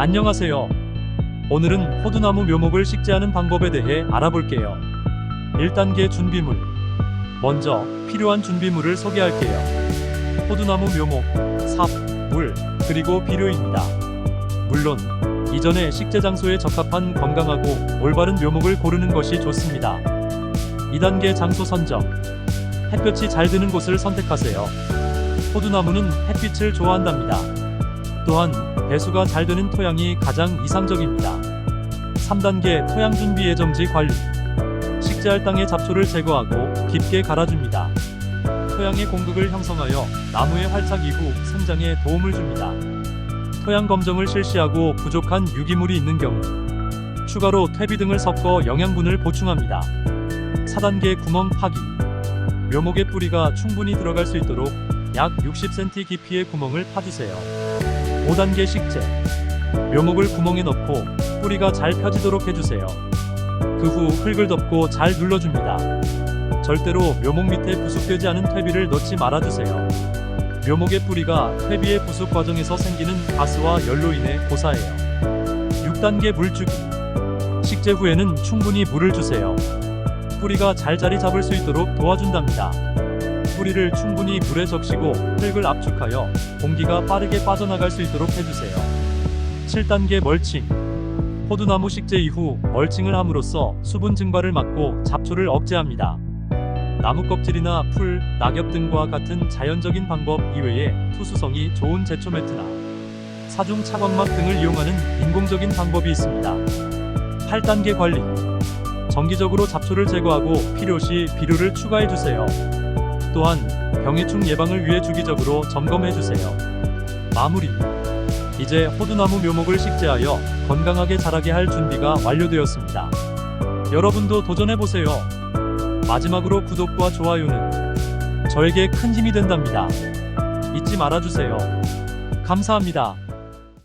안녕하세요. 오늘은 호두나무 묘목을 식재하는 방법에 대해 알아볼게요. 1단계 준비물. 먼저 필요한 준비물을 소개할게요. 호두나무 묘목, 삽, 물, 그리고 비료입니다. 물론 이전에 식재 장소에 적합한 건강하고 올바른 묘목을 고르는 것이 좋습니다. 2단계 장소 선정. 햇볕이 잘 드는 곳을 선택하세요. 호두나무는 햇빛을 좋아한답니다. 또한 배수가 잘 되는 토양이 가장 이상적입니다. 3단계 토양 준비 예정지 관리. 식재할 땅의 잡초를 제거하고 깊게 갈아줍니다. 토양의 공극을 형성하여 나무의 활착 이후 생장에 도움을 줍니다. 토양 검정을 실시하고 부족한 유기물이 있는 경우 추가로 퇴비 등을 섞어 영양분을 보충합니다. 4단계 구멍 파기. 묘목의 뿌리가 충분히 들어갈 수 있도록 약 60cm 깊이의 구멍을 파주세요. 5단계 식재. 묘목을 구멍에 넣고 뿌리가 잘 펴지도록 해주세요. 그 후 흙을 덮고 잘 눌러줍니다. 절대로 묘목 밑에 부숙되지 않은 퇴비를 넣지 말아주세요. 묘목의 뿌리가 퇴비의 부숙 과정에서 생기는 가스와 열로 인해 고사해요. 6단계 물 주기. 식재 후에는 충분히 물을 주세요. 뿌리가 잘 자리 잡을 수 있도록 도와준답니다. 뿌리를 충분히 물에 적시고 흙을 압축하여 공기가 빠르게 빠져나갈 수 있도록 해주세요. 7단계 멀칭. 호두나무 식재 이후 멀칭을 함으로써 수분 증발을 막고 잡초를 억제합니다. 나무 껍질이나 풀, 낙엽 등과 같은 자연적인 방법 이외에 투수성이 좋은 제초 매트나 사중 차광막 등을 이용하는 인공적인 방법이 있습니다. 8단계 관리. 정기적으로 잡초를 제거하고 필요시 비료를 추가해 주세요. 또한 병해충 예방을 위해 주기적으로 점검해 주세요. 마무리. 이제 호두나무 묘목을 식재하여 건강하게 자라게 할 준비가 완료되었습니다. 여러분도 도전해 보세요. 마지막으로 구독과 좋아요는 저에게 큰 힘이 된답니다. 잊지 말아 주세요. 감사합니다.